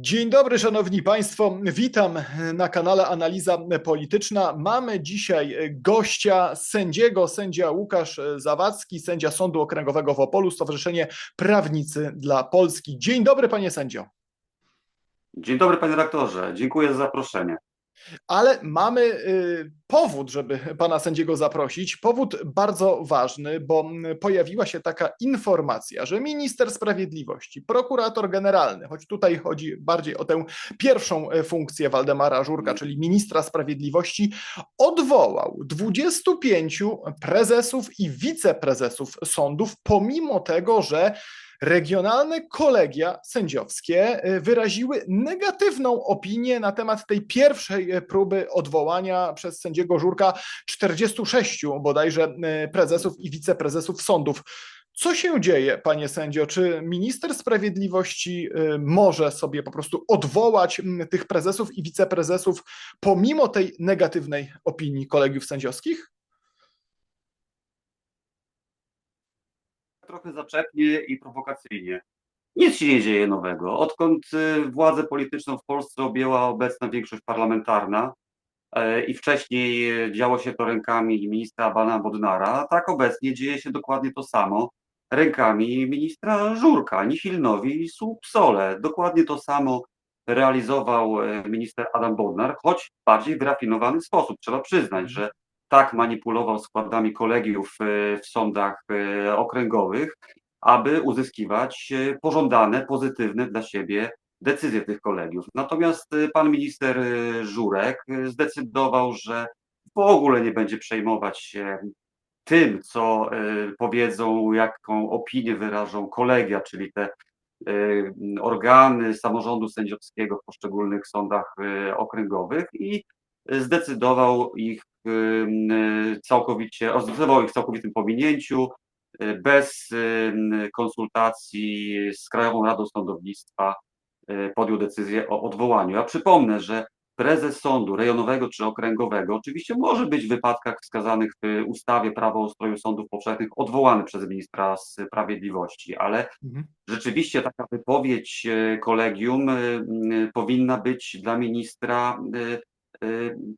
Dzień dobry, szanowni państwo. Witam na kanale Analiza Polityczna. Mamy dzisiaj gościa sędziego, sędzia Łukasz Zawadzki, sędzia Sądu Okręgowego w Opolu, Stowarzyszenie Prawnicy dla Polski. Dzień dobry, panie sędzio. Dzień dobry, panie redaktorze. Dziękuję za zaproszenie. Ale mamy y, powód, żeby pana sędziego zaprosić. Powód bardzo ważny, bo pojawiła się taka informacja, że minister sprawiedliwości, prokurator generalny, choć tutaj chodzi bardziej o tę pierwszą e, funkcję Waldemara Żurka, czyli ministra sprawiedliwości, odwołał 25 prezesów i wiceprezesów sądów, pomimo tego, że regionalne kolegia sędziowskie y, wyraziły negatywną opinię na temat tej pierwszej y, próby odwołania przez sędziego Żurka 46 bodajże y, prezesów i wiceprezesów sądów. Co się dzieje, panie sędzio? Czy minister sprawiedliwości może sobie po prostu odwołać tych prezesów i wiceprezesów pomimo tej negatywnej opinii kolegiów sędziowskich? Trochę zaczepnie i prowokacyjnie. Nic się nie dzieje nowego. Odkąd y, władzę polityczną w Polsce objęła obecna większość parlamentarna e, i wcześniej e, działo się to rękami ministra Bana Bodnara, tak obecnie dzieje się dokładnie to samo rękami ministra Żurka, Nihilnowi Słupsole. Dokładnie to samo realizował e, minister Adam Bodnar, choć w bardziej wyrafinowany sposób. Trzeba przyznać, że tak manipulował składami kolegiów e, w sądach e, okręgowych, aby uzyskiwać e, pożądane, pozytywne dla siebie decyzje tych kolegiów. Natomiast pan minister Żurek zdecydował, że w ogóle nie będzie przejmować się tym, co powiedzą, jaką opinię wyrażą kolegia, czyli te organy samorządu sędziowskiego w poszczególnych sądach okręgowych i zdecydował ich całkowicie, zdecydował ich w całkowitym pominięciu, y, bez konsultacji z Krajową Radą Sądownictwa y, podjął decyzję o odwołaniu. Ja przypomnę, że prezes sądu rejonowego czy okręgowego oczywiście może być w wypadkach wskazanych w ustawie Prawo o ustroju sądów powszechnych odwołany przez ministra sprawiedliwości, ale mhm. rzeczywiście taka wypowiedź y, kolegium powinna być dla ministra Y,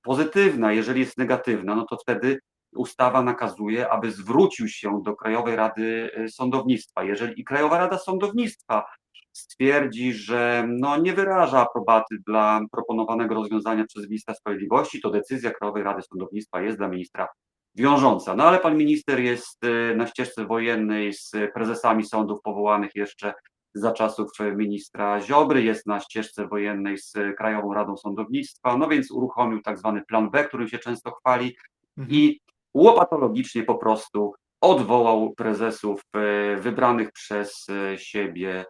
pozytywna. Jeżeli jest negatywna, no to wtedy ustawa nakazuje, aby zwrócił się do Krajowej Rady y, Sądownictwa. Jeżeli i Krajowa Rada Sądownictwa stwierdzi, że no nie wyraża aprobaty dla proponowanego rozwiązania przez ministra sprawiedliwości, to decyzja Krajowej Rady Sądownictwa jest dla ministra wiążąca. No ale pan minister jest y, na ścieżce wojennej z prezesami sądów powołanych jeszcze za czasów ministra Ziobry, jest na ścieżce wojennej z Krajową Radą Sądownictwa, no więc uruchomił tak zwany plan B, którym się często chwali mhm. i łopatologicznie po prostu odwołał prezesów e, wybranych przez e, siebie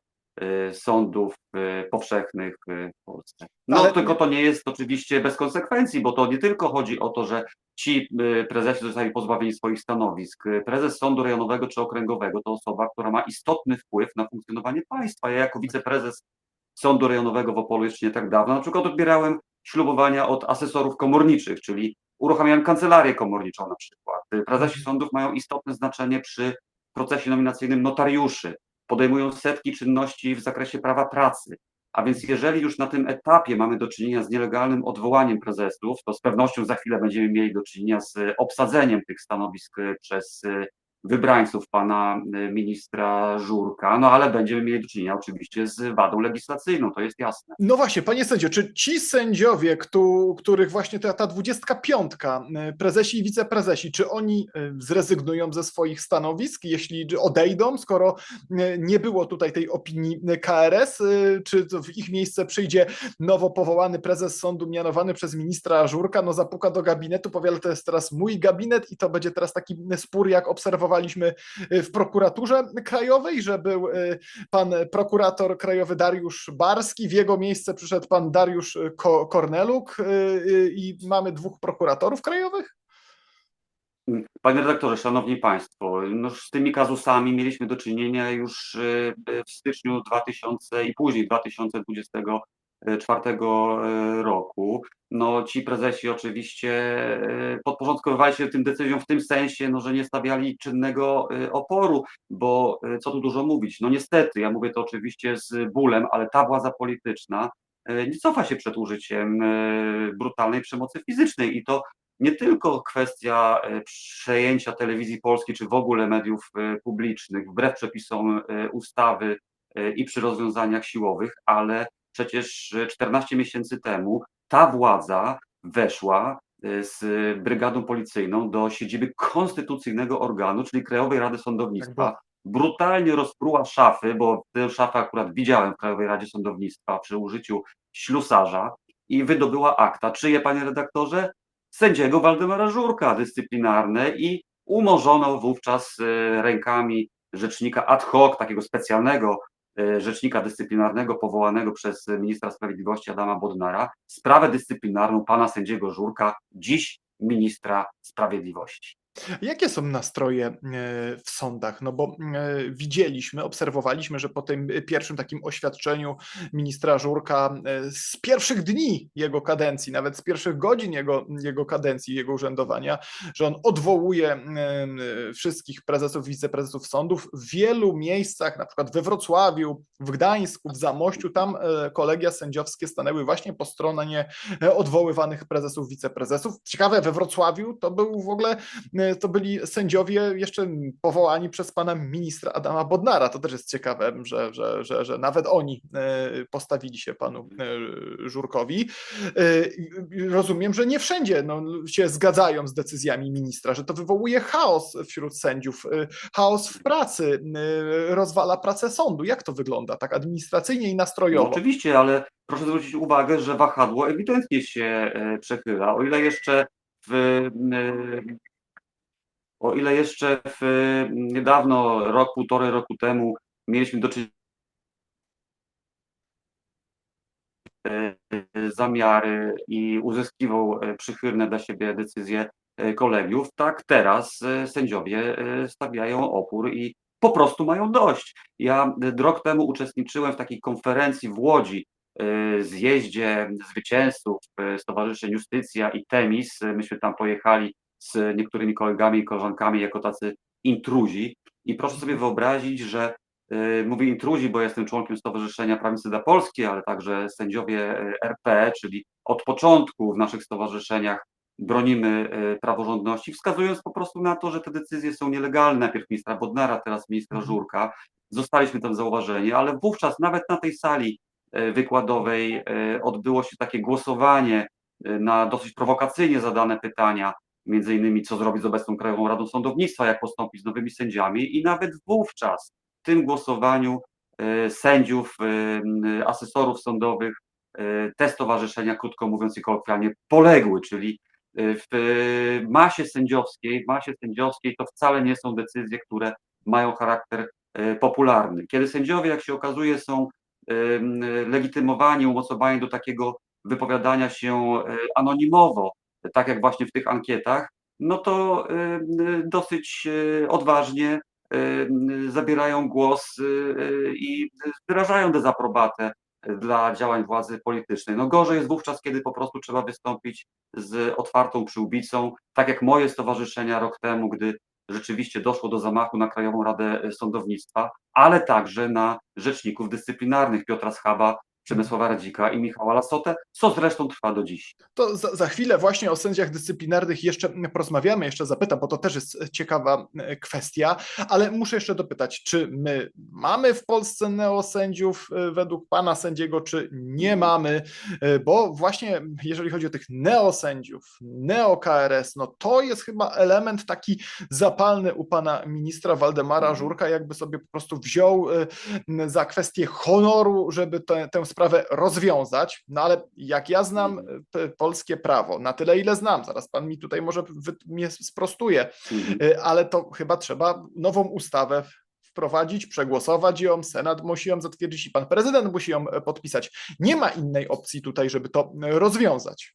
sądów y, powszechnych y, w Polsce. No Ale... tylko to nie jest oczywiście bez konsekwencji, bo to nie tylko chodzi o to, że ci prezesi zostali pozbawieni swoich stanowisk. Prezes sądu rejonowego czy okręgowego to osoba, która ma istotny wpływ na funkcjonowanie państwa. Ja jako wiceprezes sądu rejonowego w Opolu jeszcze nie tak dawno na przykład odbierałem ślubowania od asesorów komorniczych, czyli uruchamiałem kancelarię komorniczą na przykład. Prezesi mhm. sądów mają istotne znaczenie przy procesie nominacyjnym notariuszy podejmują setki czynności w zakresie prawa pracy. A więc jeżeli już na tym etapie mamy do czynienia z nielegalnym odwołaniem prezesów, to z pewnością za chwilę będziemy mieli do czynienia z obsadzeniem tych stanowisk przez wybrańców pana y, ministra Żurka, no ale będziemy mieli do czynienia oczywiście z wadą legislacyjną, to jest jasne. No właśnie, panie sędzio, czy ci sędziowie, których właśnie ta, ta 25, y, prezesi i wiceprezesi, czy oni y, zrezygnują ze swoich stanowisk, jeśli odejdą, skoro nie było tutaj tej opinii KRS, czy w ich miejsce przyjdzie nowo powołany prezes sądu mianowany przez ministra Żurka, no zapuka do gabinetu, powie, to jest teraz mój gabinet i to będzie teraz taki spór, jak obserwowaliśmy obserwowaliśmy y, w prokuraturze krajowej, że był y, pan prokurator krajowy Dariusz Barski, w jego miejsce przyszedł pan Dariusz Korneluk y, i mamy dwóch prokuratorów krajowych? Panie redaktorze, szanowni państwo, no z tymi kazusami mieliśmy do czynienia już w styczniu 2000 i później 2020 2004 roku. No, ci prezesi oczywiście e, podporządkowywali się tym decyzjom w tym sensie, no, że nie stawiali czynnego e, oporu, bo e, co tu dużo mówić, no niestety, ja mówię to oczywiście z bólem, ale ta władza polityczna nie cofa się przed użyciem brutalnej przemocy fizycznej i to nie tylko kwestia przejęcia telewizji polskiej czy w ogóle mediów publicznych wbrew przepisom ustawy i przy rozwiązaniach siłowych, ale przecież 14 miesięcy temu ta władza weszła e, z brygadą policyjną do siedziby konstytucyjnego organu, czyli Krajowej Rady Sądownictwa. Tak Brutalnie rozpruła szafy, bo tę szafę akurat widziałem w Krajowej Radzie Sądownictwa przy użyciu ślusarza i wydobyła akta. Czyje, panie redaktorze? Sędziego Waldemara Żurka dyscyplinarne i umorzono wówczas e, rękami rzecznika ad hoc, takiego specjalnego E, rzecznika dyscyplinarnego powołanego przez ministra sprawiedliwości Adama Bodnara sprawę dyscyplinarną pana sędziego Żurka, dziś ministra sprawiedliwości. Jakie są nastroje e, w sądach? No bo e, widzieliśmy, obserwowaliśmy, że po tym pierwszym takim oświadczeniu ministra Żurka e, z pierwszych dni jego kadencji, nawet z pierwszych godzin jego, jego kadencji, jego urzędowania, że on odwołuje wszystkich prezesów, wiceprezesów sądów w wielu miejscach, na przykład we Wrocławiu, w Gdańsku, w Zamościu, tam kolegia sędziowskie stanęły właśnie po stronie odwoływanych prezesów, wiceprezesów. Ciekawe, we Wrocławiu to był w ogóle to byli sędziowie jeszcze powołani przez pana ministra Adama Bodnara. To też jest ciekawe, że, że, że, że nawet oni e, postawili się panu e, Żurkowi. E, rozumiem, że nie wszędzie no, się zgadzają z decyzjami ministra, że to wywołuje chaos wśród sędziów, chaos w pracy, rozwala pracę sądu. Jak to wygląda tak administracyjnie i nastrojowo? No, oczywiście, ale proszę zwrócić uwagę, że wahadło ewidentnie się przechyla. O ile jeszcze w o ile jeszcze w, niedawno, rok, półtorej roku temu, mieliśmy do czynienia e, zamiary i uzyskiwał e, przychylne dla siebie decyzje e, kolegiów, tak teraz sędziowie stawiają opór i po prostu mają dość. Ja rok temu uczestniczyłem w takiej konferencji w Łodzi, zjeździe zwycięzców Stowarzyszeń Justycja i Temis. Myśmy tam pojechali z niektórymi kolegami i koleżankami jako tacy intruzi. I proszę sobie wyobrazić, że y, mówię intruzi, bo jestem członkiem Stowarzyszenia Prawnicy dla Polski, ale także sędziowie y, RP, czyli od początku w naszych stowarzyszeniach bronimy y, praworządności, wskazując po prostu na to, że te decyzje są nielegalne. Najpierw ministra Bodnara, teraz ministra mhm. Żurka. Zostaliśmy tam zauważeni, ale wówczas nawet na tej sali wykładowej odbyło się takie głosowanie na dosyć prowokacyjnie zadane pytania między innymi co zrobić z obecną Krajową Radą Sądownictwa, jak postąpić z nowymi sędziami i nawet wówczas w tym głosowaniu e, sędziów, e, asesorów sądowych, e, te stowarzyszenia, krótko mówiąc i kolokwialnie, poległy, czyli w masie sędziowskiej, w masie sędziowskiej to wcale nie są decyzje, które mają charakter popularny. Kiedy sędziowie, jak się okazuje, są legitymowani, umocowani do takiego wypowiadania się anonimowo, tak jak właśnie w tych ankietach, no to y, y, dosyć y, odważnie zabierają głos i wyrażają dezaprobatę dla działań władzy politycznej. No gorzej jest wówczas, kiedy po prostu trzeba wystąpić z otwartą przyłbicą, tak jak moje stowarzyszenia rok temu, gdy rzeczywiście doszło do zamachu na Krajową Radę Sądownictwa, ale także na rzeczników dyscyplinarnych Piotra Schaba Przemysława Radzika i Michała Lasotę, co zresztą trwa do dziś. To za, za, chwilę właśnie o sędziach dyscyplinarnych jeszcze porozmawiamy, jeszcze zapytam, bo to też jest ciekawa e, kwestia, ale muszę jeszcze dopytać, czy my mamy w Polsce neosędziów e, według pana sędziego, czy nie mamy, e, bo właśnie jeżeli chodzi o tych neosędziów, neo-KRS, no to jest chyba element taki zapalny u pana ministra Waldemara mhm. Żurka, jakby sobie po prostu wziął za kwestię honoru, żeby tę sprawę sprawę rozwiązać, no ale jak ja znam mhm. polskie prawo, na tyle ile znam, zaraz pan mi tutaj może mnie sprostuje, mhm. y, ale to chyba trzeba nową ustawę wprowadzić, przegłosować ją, Senat musi ją zatwierdzić i pan prezydent musi ją e, podpisać. Nie ma innej opcji tutaj, żeby to e, rozwiązać.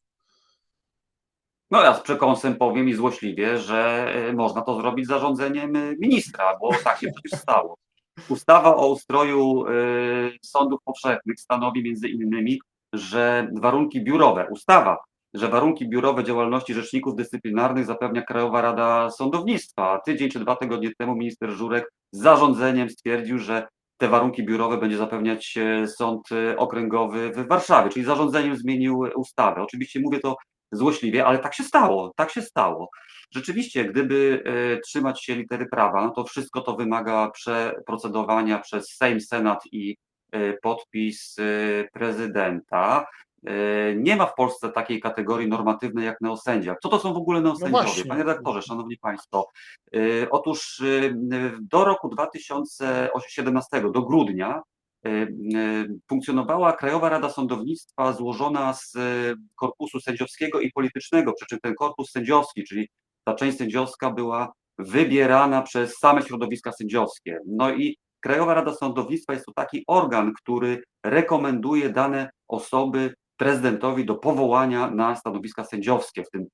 No ja z przekąsem powiem i złośliwie, że e, można to zrobić zarządzeniem ministra, bo tak się przecież stało. Ustawa o ustroju y, sądów powszechnych stanowi między innymi, że warunki biurowe, ustawa, że warunki biurowe działalności rzeczników dyscyplinarnych zapewnia Krajowa Rada Sądownictwa. Tydzień czy dwa tygodnie temu minister Żurek zarządzeniem stwierdził, że te warunki biurowe będzie zapewniać e, Sąd e, Okręgowy w Warszawie, czyli zarządzeniem zmienił ustawę. Oczywiście mówię to złośliwie, ale tak się stało, tak się stało. Rzeczywiście, gdyby e, trzymać się litery prawa, no to wszystko to wymaga przeprocedowania przez Sejm, Senat i e, podpis e, prezydenta. Nie ma w Polsce takiej kategorii normatywnej jak neosędzia. Co to są w ogóle neosędziowie? właśnie. Panie redaktorze, szanowni państwo, otóż do roku 2017, do grudnia, funkcjonowała Krajowa Rada Sądownictwa złożona z e, korpusu sędziowskiego i politycznego, przy czym ten korpus sędziowski, czyli ta część sędziowska była wybierana przez same środowiska sędziowskie. No i Krajowa Rada Sądownictwa jest to taki organ, który rekomenduje dane osoby prezydentowi do powołania na stanowiska sędziowskie. W tym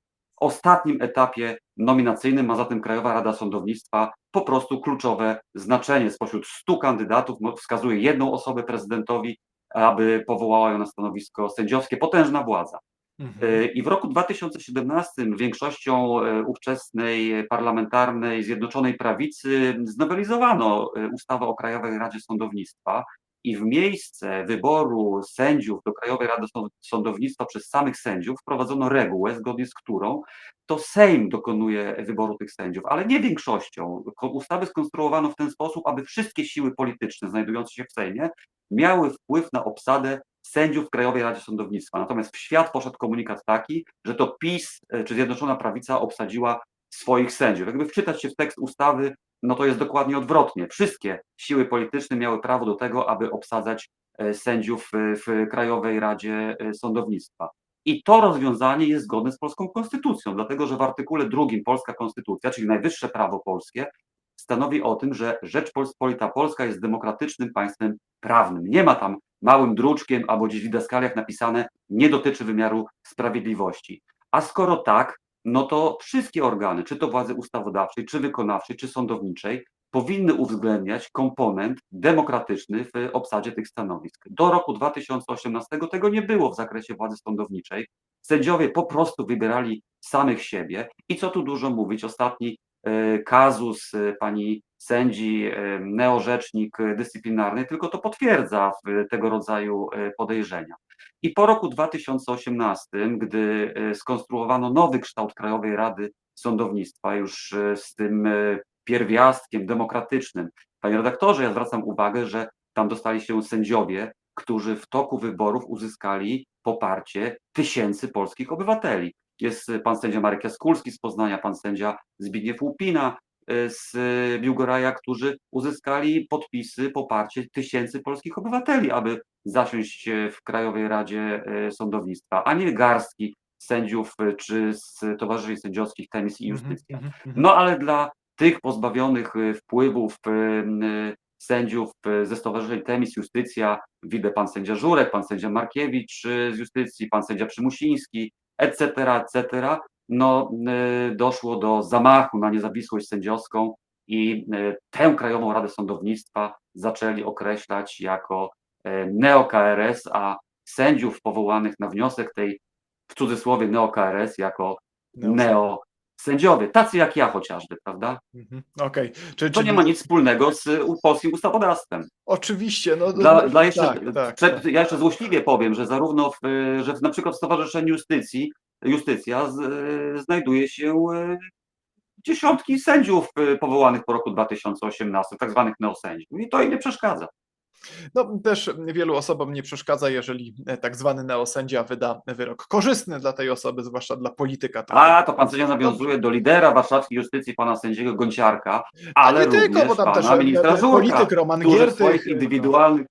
ostatnim etapie nominacyjnym ma zatem Krajowa Rada Sądownictwa po prostu kluczowe znaczenie. Spośród 100 kandydatów wskazuje jedną osobę prezydentowi, aby powołała ją na stanowisko sędziowskie. Potężna władza. Mhm. E, I w roku 2017 większością e, ówczesnej parlamentarnej Zjednoczonej Prawicy znowelizowano e, ustawę o Krajowej Radzie Sądownictwa i w miejsce wyboru sędziów do Krajowej Rady Sąd- Sądownictwa przez samych sędziów wprowadzono regułę, zgodnie z którą to Sejm dokonuje wyboru tych sędziów, ale nie większością. Ustawy skonstruowano w ten sposób, aby wszystkie siły polityczne znajdujące się w Sejmie miały wpływ na obsadę sędziów w Krajowej Radzie Sądownictwa. Natomiast w świat poszedł komunikat taki, że to PiS e, czy Zjednoczona Prawica obsadziła swoich sędziów. Jakby wczytać się w tekst ustawy, no to jest dokładnie odwrotnie. Wszystkie siły polityczne miały prawo do tego, aby obsadzać e, sędziów e, w Krajowej Radzie e, Sądownictwa. I to rozwiązanie jest zgodne z polską konstytucją, dlatego że w artykule drugim polska konstytucja, czyli najwyższe prawo polskie, stanowi o tym, że Rzeczpospolita Polska jest demokratycznym państwem prawnym. Nie ma tam małym druczkiem albo gdzieś w didaskaliach napisane nie dotyczy wymiaru sprawiedliwości. A skoro tak, no to wszystkie organy, czy to władzy ustawodawczej, czy wykonawczej, czy sądowniczej, powinny uwzględniać komponent demokratyczny w obsadzie tych stanowisk. Do roku 2018 tego nie było w zakresie władzy sądowniczej. Sędziowie po prostu wybierali samych siebie i co tu dużo mówić, ostatni e, kazus e, pani sędzi, e, neorzecznik e, dyscyplinarny, tylko to potwierdza tego rodzaju e, podejrzenia. I po roku 2018, gdy e, skonstruowano nowy kształt Krajowej Rady Sądownictwa, już e, z tym e, pierwiastkiem demokratycznym, panie redaktorze, ja zwracam uwagę, że tam dostali się sędziowie, którzy w toku wyborów uzyskali poparcie tysięcy polskich obywateli. Jest pan sędzia Marek Jaskulski z Poznania, pan sędzia Zbigniew Łupina z e, Biłgoraja, którzy uzyskali podpisy, poparcie tysięcy polskich obywateli, aby zasiąść e, w Krajowej Radzie Sądownictwa, a nie garstki sędziów czy z towarzyszeń sędziowskich Temis i Mhm, Justycja. mhm, mhm. No ale dla tych pozbawionych wpływów sędziów ze stowarzyszeń Temis, Justycja, widzę pan sędzia Żurek, pan sędzia Markiewicz z Justycji, pan sędzia Przymusiński, etc., etc., no e, doszło do zamachu na niezawisłość sędziowską i e, tę Krajową Radę Sądownictwa zaczęli określać jako e, neo-KRS, a sędziów powołanych na wniosek tej, w cudzysłowie neo-KRS, jako neo-sędziowie, tacy jak ja chociażby, prawda? Mhm, Okej, Czy- To czyli nie ma nic wspólnego z polskim ustawodawstwem. oczywiście, no, Dla, no, dla jeszcze, tak, tak, przed, tak. Ja jeszcze złośliwie powiem, że zarówno w, y, że na przykład w Stowarzyszeniu Justycji, Justycja z, znajduje się y, dziesiątki sędziów y, powołanych po roku 2018, tak zwanych neosędziów. I to im nie przeszkadza. No, też wielu osobom nie przeszkadza, jeżeli e, tak zwany neosędzia wyda wyrok korzystny dla tej osoby, zwłaszcza dla polityka. A, to pan sędzia nawiązuje do lidera warszawskiej justycji, pana sędziego Gonciarka, ale nie tylko, również bo tam pana też ministra e, Żurka, polityk Roman Giertych. swoich indywidualnych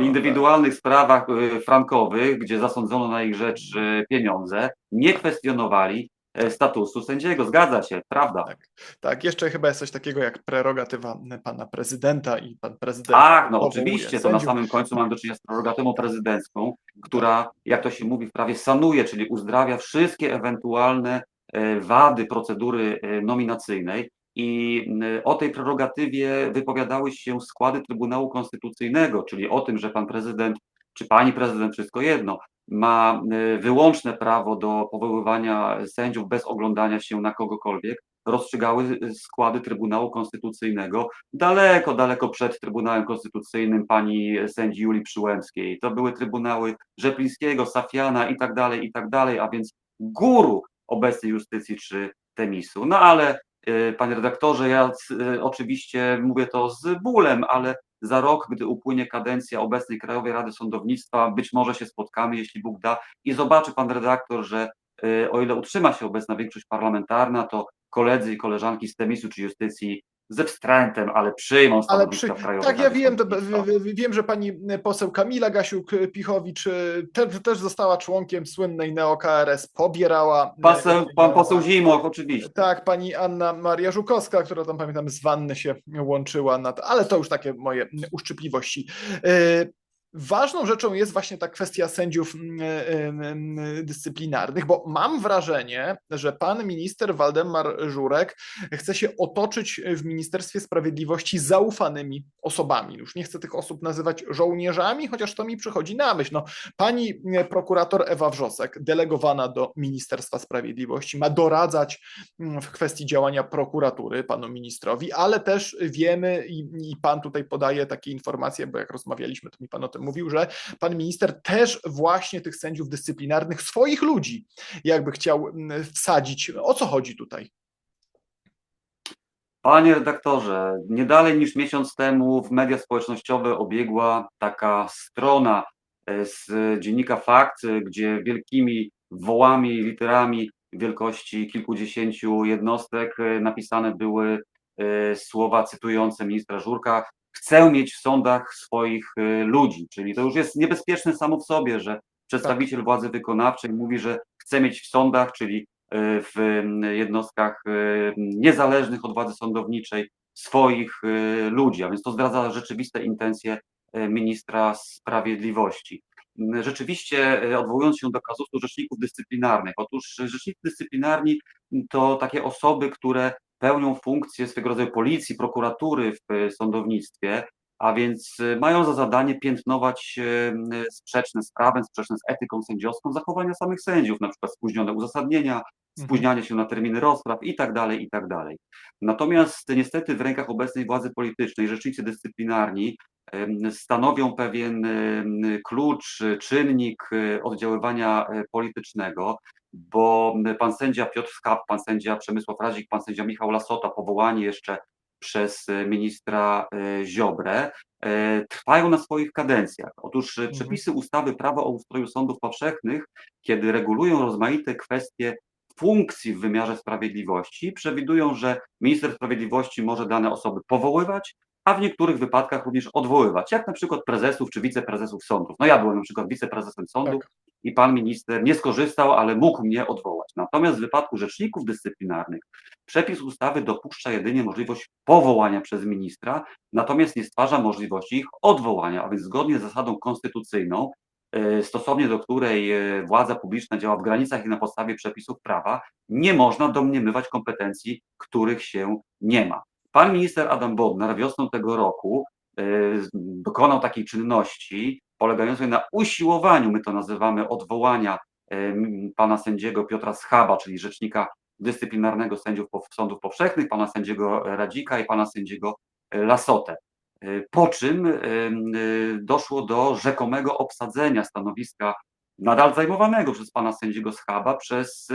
indywidualnych sprawach y, frankowych, gdzie zasądzono na ich rzecz y, pieniądze, nie kwestionowali e, statusu sędziego. Zgadza się, prawda? Tak, tak, jeszcze chyba jest coś takiego jak prerogatywa pana prezydenta i pan prezydent. Tak, no oczywiście, to na sędziów. samym końcu mamy do czynienia z prerogatywą prezydencką, która, jak to się mówi w prawie, sanuje, czyli uzdrawia wszystkie ewentualne e, wady procedury e, nominacyjnej. I o tej prerogatywie wypowiadały się składy Trybunału Konstytucyjnego, czyli o tym, że pan prezydent czy pani prezydent, wszystko jedno, ma wyłączne prawo do powoływania sędziów bez oglądania się na kogokolwiek, rozstrzygały składy Trybunału Konstytucyjnego daleko, daleko przed Trybunałem Konstytucyjnym pani sędzi Julii Przyłębskiej. To były trybunały Rzeplińskiego, Safiana i tak dalej, i tak dalej, a więc guru obecnej justycji czy Temisu. No ale panie redaktorze, ja y, oczywiście mówię to z bólem, ale za rok, gdy upłynie kadencja obecnej Krajowej Rady Sądownictwa, być może się spotkamy, jeśli Bóg da, i zobaczy pan redaktor, że y, o ile utrzyma się obecna większość parlamentarna, to koledzy i koleżanki z Temisu czy Justycji ze wstrętem, ale przyjmą Ale przy, stanowiska w Krajowej tak, ja wiem, to, wiem, że pani poseł Kamila Gasiuk-Pichowicz y, te, też została członkiem słynnej neo-KRS, pobierała. y, Poseł, pan poseł Zimoch, oczywiście. Tak, pani Anna Maria Żukowska, która tam pamiętam z wanny się łączyła na to, ale to już takie moje uszczypliwości. Ważną rzeczą jest właśnie ta kwestia sędziów mm, y, dyscyplinarnych, bo mam wrażenie, że pan minister Waldemar Żurek chce się otoczyć w Ministerstwie Sprawiedliwości zaufanymi osobami. Już nie chcę tych osób nazywać żołnierzami, chociaż to mi przychodzi na myśl. No, pani e, prokurator Ewa Wrzosek, delegowana do Ministerstwa Sprawiedliwości, ma doradzać mm, w kwestii działania prokuratury panu ministrowi, ale też wiemy i, i pan tutaj podaje takie informacje, bo jak rozmawialiśmy, to mi pan o tym mówił, że pan minister też właśnie tych sędziów dyscyplinarnych, swoich ludzi, jakby chciał mm, wsadzić. O co chodzi tutaj? Panie redaktorze, nie dalej niż miesiąc temu w media społecznościowe obiegła taka strona e, z dziennika Fakt, gdzie wielkimi wołami, literami wielkości kilkudziesięciu jednostek e, napisane były e, słowa cytujące ministra Żurka. Chcę mieć w sądach swoich e, ludzi, czyli to już jest niebezpieczne samo w sobie, że przedstawiciel władzy wykonawczej mówi, że chce mieć w sądach, czyli e, w m, jednostkach e, niezależnych od władzy sądowniczej swoich ludzi, a więc to zdradza rzeczywiste intencje ministra sprawiedliwości. M, Rzeczywiście, odwołując się do kazusu rzeczników dyscyplinarnych, otóż rzecznicy dyscyplinarni to takie osoby, które pełnią funkcję swego rodzaju policji, prokuratury w e, sądownictwie, a więc e, mają za zadanie piętnować e, sprzeczne z prawem, sprzeczne z etyką sędziowską zachowania samych sędziów, na przykład spóźnione uzasadnienia, spóźnianie się na terminy rozpraw i tak dalej, i tak dalej. Natomiast niestety w rękach obecnej władzy politycznej rzecznicy dyscyplinarni stanowią pewien klucz, czynnik oddziaływania politycznego, bo pan sędzia Piotr Skap, pan sędzia Przemysław Razik, pan sędzia Michał Lasota, powołani jeszcze przez ministra e, Ziobrę, e, trwają na swoich kadencjach. Otóż e, przepisy ustawy Prawo o ustroju sądów powszechnych, kiedy regulują rozmaite kwestie funkcji w wymiarze sprawiedliwości, przewidują, że minister sprawiedliwości może dane osoby powoływać, a w niektórych wypadkach również odwoływać, jak na przykład prezesów czy wiceprezesów sądów. No ja byłem na przykład wiceprezesem sądu Tak. I pan minister nie skorzystał, ale mógł mnie odwołać. Natomiast w wypadku rzeczników dyscyplinarnych przepis ustawy dopuszcza jedynie możliwość powołania przez ministra, natomiast nie stwarza możliwości ich odwołania, a więc zgodnie z zasadą konstytucyjną, e, stosownie do której e, władza publiczna działa w granicach i na podstawie przepisów prawa, nie można domniemywać kompetencji, których się nie ma. Pan minister Adam Bodnar wiosną tego roku e, dokonał takiej czynności polegającej na usiłowaniu, my to nazywamy odwołania pana sędziego Piotra Schaba, czyli rzecznika dyscyplinarnego sędziów sądów powszechnych, pana sędziego Radzika i pana sędziego e, Lasotę. E, Po czym e, doszło do rzekomego obsadzenia stanowiska nadal zajmowanego przez pana sędziego Schaba przez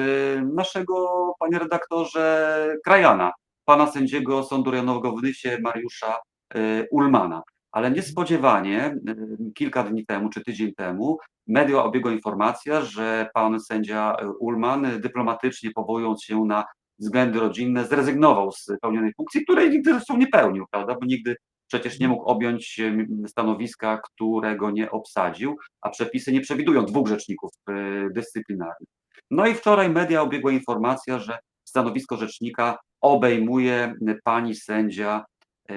naszego, panie redaktorze, krajana, pana sędziego Sądu Rejonowego w Nysie Mariusza Ulmana. Ale niespodziewanie e, kilka dni temu czy tydzień temu media obiegła informacja, że pan sędzia Ulman dyplomatycznie powołując się na względy rodzinne zrezygnował z pełnionej funkcji, której nigdy zresztą nie pełnił, prawda, bo nigdy przecież nie mógł objąć m, stanowiska, którego nie obsadził, a przepisy nie przewidują dwóch rzeczników e, dyscyplinarnych. No i wczoraj media obiegła informacja, że stanowisko rzecznika obejmuje pani sędzia,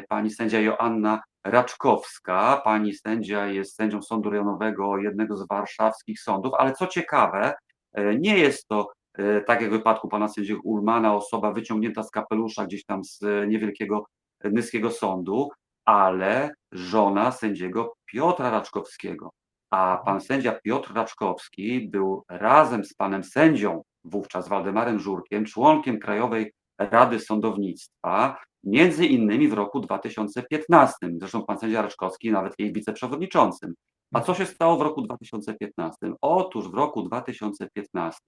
pani sędzia Joanna Raczkowska. Pani sędzia jest sędzią Sądu Rejonowego jednego z warszawskich sądów, ale co ciekawe, e, nie jest to e, tak jak w wypadku pana sędziego Ulmana, osoba wyciągnięta z kapelusza gdzieś tam z niewielkiego e, nyskiego sądu, ale żona sędziego Piotra Raczkowskiego. a pan sędzia Piotr Raczkowski był razem z panem sędzią, wówczas Waldemarem Żurkiem, członkiem Krajowej Rady Sądownictwa, między innymi w roku 2015. Zresztą pan sędzia Raczkowski nawet jej wiceprzewodniczącym. A co się stało w roku 2015? Otóż w roku 2015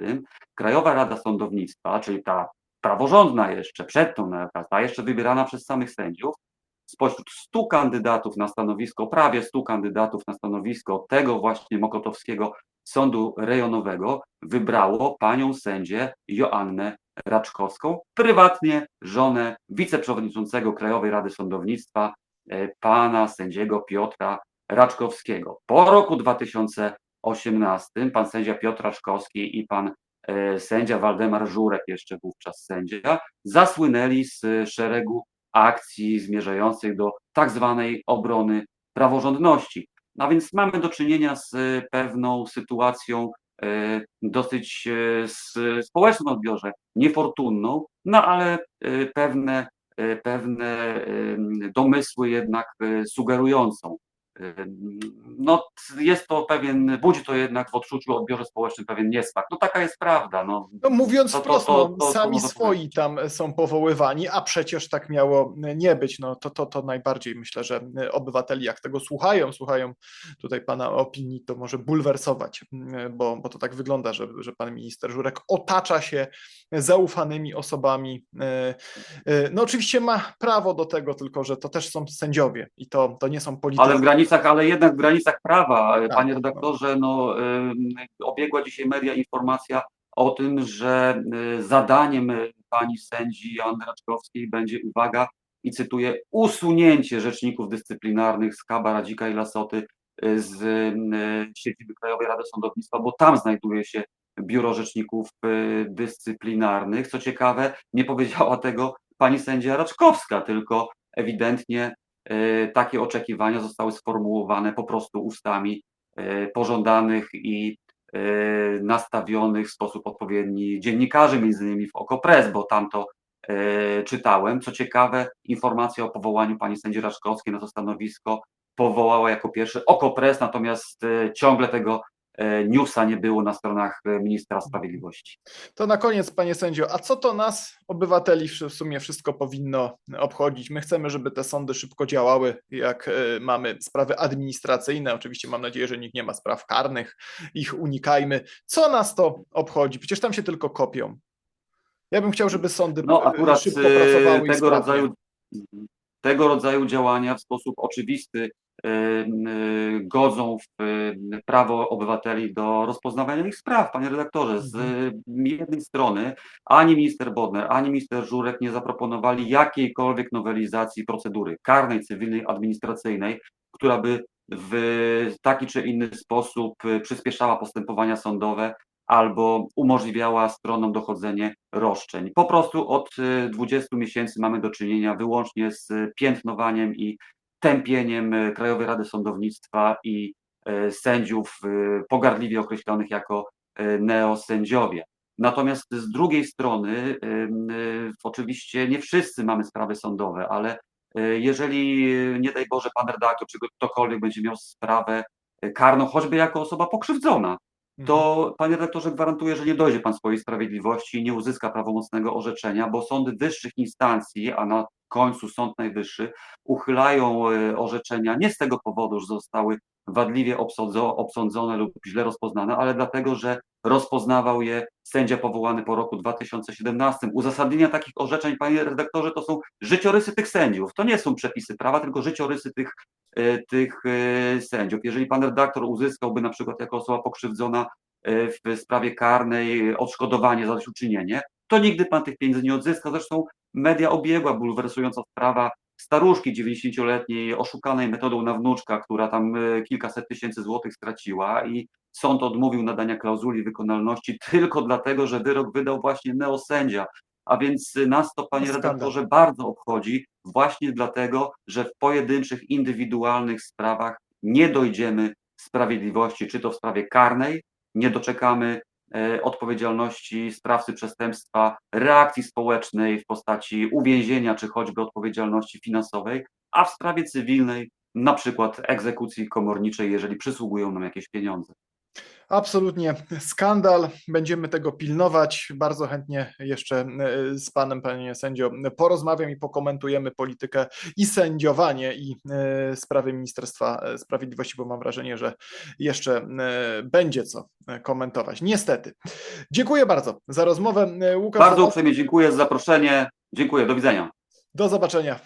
Krajowa Rada Sądownictwa, czyli ta praworządna jeszcze, przed tą, ta jeszcze wybierana przez samych sędziów, spośród 100 kandydatów na stanowisko, prawie 100 kandydatów na stanowisko tego właśnie Mokotowskiego Sądu Rejonowego, wybrało panią sędzię Joannę Raczkowską, prywatnie żonę wiceprzewodniczącego Krajowej Rady Sądownictwa, e, pana sędziego Piotra Raczkowskiego. Po roku 2018 pan sędzia Piotr Raczkowski i pan e, sędzia Waldemar Żurek, jeszcze wówczas sędzia, zasłynęli z szeregu akcji zmierzających do tak zwanej obrony praworządności. No więc mamy do czynienia z pewną sytuacją e, dosyć e, społecznym odbiorze, niefortunną, no ale pewne, pewne domysły jednak sugerującą no, jest to pewien, budzi to jednak w odczuciu odbiorze społecznym pewien niesmak. No taka jest prawda. No, no mówiąc to, to, wprost, to, no, to, sami swoi tam są powoływani, a przecież tak miało nie być. No to, to, to najbardziej myślę, że obywateli jak tego słuchają, słuchają tutaj pana opinii, to może bulwersować, bo, bo to tak wygląda, że, że pan minister Żurek otacza się zaufanymi osobami. No oczywiście ma prawo do tego, tylko że to też są sędziowie i to, to nie są politycy. Ale w granicach, ale jednak w granicach prawa, Tak, panie tak. redaktorze, no, obiegła dzisiaj media informacja o tym, że y, zadaniem y, pani sędzi Joanny Raczkowskiej będzie, uwaga, i cytuję, usunięcie rzeczników dyscyplinarnych z Kaba, Radzika i Lasoty z siedziby Krajowej Rady Sądownictwa, bo tam znajduje się biuro rzeczników dyscyplinarnych. Co ciekawe, nie powiedziała tego pani sędzia Raczkowska, tylko ewidentnie e, takie oczekiwania zostały sformułowane po prostu ustami e, pożądanych i e, nastawionych w sposób odpowiedni dziennikarzy, między innymi w Okopres, bo tam to czytałem. Co ciekawe, informacja o powołaniu pani sędzi Raczkowskiej na to stanowisko powołała jako pierwszy Okopres, natomiast ciągle tego newsa nie było na stronach ministra sprawiedliwości. To na koniec, panie sędzio, a co to nas, obywateli, w sumie wszystko powinno obchodzić? My chcemy, żeby te sądy szybko działały, jak e, mamy sprawy administracyjne. Oczywiście mam nadzieję, że nikt nie ma spraw karnych, ich unikajmy. Co nas to obchodzi? Przecież tam się tylko kopią. Ja bym chciał, żeby sądy No e, akurat szybko e, pracowały i tego rodzaju, tego rodzaju działania w sposób oczywisty e, e, godzą w e, prawo obywateli do rozpoznawania ich spraw, panie redaktorze. Z jednej strony ani minister Bodner, ani minister Żurek nie zaproponowali jakiejkolwiek nowelizacji procedury karnej, cywilnej, administracyjnej, która by w taki czy inny sposób e, przyspieszała postępowania sądowe albo umożliwiała stronom dochodzenie roszczeń. Po prostu od e, 20 miesięcy mamy do czynienia wyłącznie z piętnowaniem i tępieniem e, Krajowej Rady Sądownictwa i e, sędziów e, pogardliwie określonych jako neosędziowie. Natomiast z drugiej strony, oczywiście nie wszyscy mamy sprawy sądowe, ale jeżeli nie daj Boże pan redaktor czy ktokolwiek będzie miał sprawę karną, choćby jako osoba pokrzywdzona, to panie redaktorze gwarantuję, że nie dojdzie pan swojej sprawiedliwości i nie uzyska prawomocnego orzeczenia, bo sądy wyższych instancji, a na końcu Sąd Najwyższy, uchylają e, orzeczenia nie z tego powodu, że zostały wadliwie obsądzo- obsądzone lub źle rozpoznane, ale dlatego, że rozpoznawał je sędzia powołany po roku 2017. Uzasadnienia takich orzeczeń, panie redaktorze, to są życiorysy tych sędziów. To nie są przepisy prawa, tylko życiorysy tych, e, tych e, sędziów. Jeżeli pan redaktor uzyskałby na przykład jako osoba pokrzywdzona w sprawie karnej odszkodowanie, zadośćuczynienie, to nigdy pan tych pieniędzy nie odzyska. Zresztą media obiegła bulwersująca sprawa staruszki 90-letniej oszukanej metodą na wnuczka, która tam e, kilkaset tysięcy złotych straciła i sąd odmówił nadania klauzuli wykonalności tylko dlatego, że wyrok wydał właśnie neosędzia. A więc nas to, panie Skandal. redaktorze, bardzo obchodzi właśnie dlatego, że w pojedynczych, indywidualnych sprawach nie dojdziemy sprawiedliwości, czy to w sprawie karnej, nie doczekamy odpowiedzialności sprawcy przestępstwa, reakcji społecznej w postaci uwięzienia, czy choćby odpowiedzialności finansowej, a w sprawie cywilnej na przykład egzekucji komorniczej, jeżeli przysługują nam jakieś pieniądze. Absolutnie skandal. Będziemy tego pilnować. Bardzo chętnie jeszcze e, z panem, panie sędzio, porozmawiam i pokomentujemy politykę i sędziowanie i e, sprawy Ministerstwa Sprawiedliwości, bo mam wrażenie, że jeszcze e, będzie co komentować. Niestety. Dziękuję bardzo za rozmowę. Łukasz Bardzo uprzejmie dziękuję za zaproszenie. Dziękuję, do widzenia. Do zobaczenia.